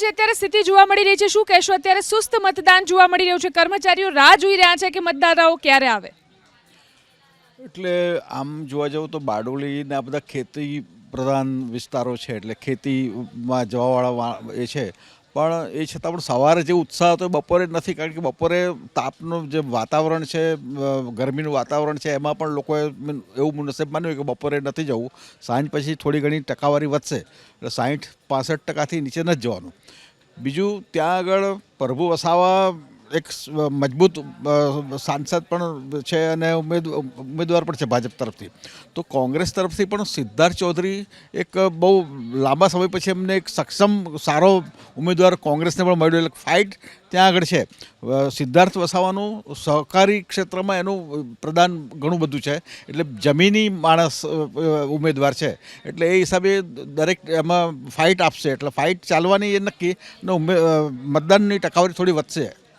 જે અત્યારે સ્થિતિ જોવા મળી રહી છે, શું કહેશો? અત્યારે સુસ્ત મતદાન જોવા મળી રહ્યું છે. કર્મચારીઓ રાહ જોઈ રહ્યા છે કે મતદાતાઓ ક્યારે આવે? એટલે આમ જોવા જાવ તો બારડોલીના બધા ખેતી પ્રધાન વિસ્તારો છે, એટલે ખેતીમાં જવાવાળા એ છે. પણ એ છતાં પણ સવારે જે ઉત્સાહ હતો એ બપોરે નથી, કારણ કે બપોરે તાપનું જે વાતાવરણ છે ગરમીનું વાતાવરણ છે, એમાં પણ લોકોએ એવું નસીબ માન્યું કે બપોરે નથી જવું. સાંજ પછી થોડી ઘણી ટકાવારી વધશે. એટલે સાઠ પાસઠ ટકાથી નીચે નથી જવાનું. બીજું, ત્યાં આગળ પ્રભુ વસાવા એક મજબૂત સાંસદ પણ છે અને ઉમેદવાર પણ છે ભાજપ તરફથી. તો કોંગ્રેસ તરફથી પણ સિદ્ધાર્થ ચૌધરી એક બહુ લાંબા સમય પછી એમને એક સક્ષમ, સારો ઉમેદવાર કોંગ્રેસને પણ મળ્યો. એટલે ફાઇટ ત્યાં આગળ છે. સિદ્ધાર્થ વસાવાનું સહકારી ક્ષેત્રમાં એનું પ્રદાન ઘણું બધું છે. એટલે જમીની માણસ ઉમેદવાર છે. એટલે એ હિસાબે દરેક એમાં ફાઇટ આપશે. એટલે ફાઇટ ચાલવાની એ નક્કી. ને ઉમે મતદાનની ટકાવારી થોડી વધશે.